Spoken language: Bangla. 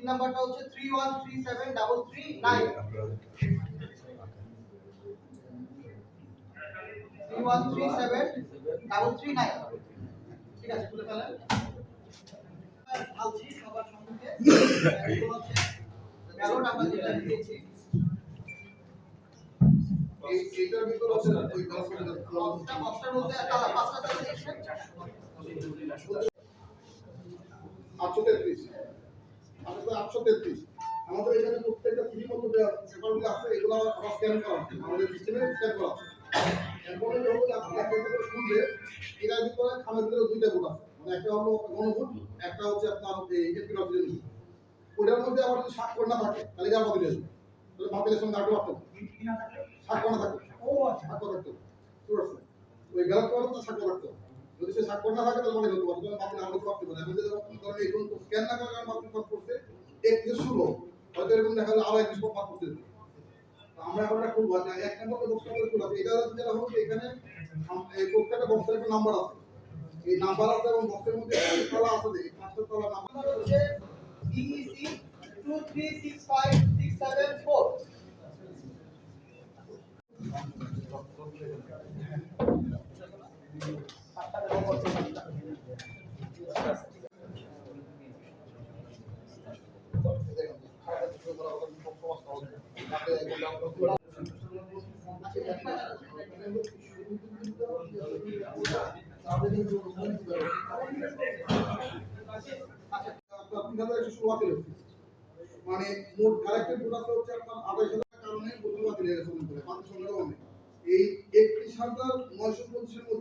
তিন নাম্বারটা হচ্ছে three one three seven double three nine three one three seven double three nine ঠিক আছে খুলে ফেলেন। ঢালছি সবার সম্মুখে। ব্যালট আমরা যেটা দিয়েছি। এইটার ভিতর আছে না ওই দশটা বক্সটার মধ্যে। তালা পাঁচটা তালা দিয়ে 833 আটশো তেত্রিশ। আমাদের প্রত্যেকটা থ্রি মতো স্ক্যান না থাকে তাহলে যা বাতিল আসবে তাহলে বাতিল থাকবে ও স্বাক্ষর থাকতে হবে ওই গেলার পরে রাখতে হবে যদি সে স্বাক্ষর না থাকে তাহলে বাতিল হতে পারে। স্ক্যান না। করার কারণে হয়তো এরকম দেখা যায় আরও এক কিছু পার করতে আমরা এখন একটা খুলবো। যে এক নম্বর বক্সটা করে খুলবো। এটা যেটা হচ্ছে এখানে এই প্রত্যেকটা বক্সের একটা নাম্বার আছে। এই নাম্বার আছে এবং বক্সের মধ্যে তলা আছে দেখি পাঁচটা তলা নাম্বার নাম্বার হচ্ছে BEC two three six five six seven four আপনার তিন হাজার একশো ষোলো বাতিল হচ্ছে। মানে মোট কালেক্টেড আছে হচ্ছে আপনার আঠাশ হাজার কারণে করে বাতিল সংখ্যাটাও এই একত্রিশ হাজার নয়শো পঁচিশের মধ্যে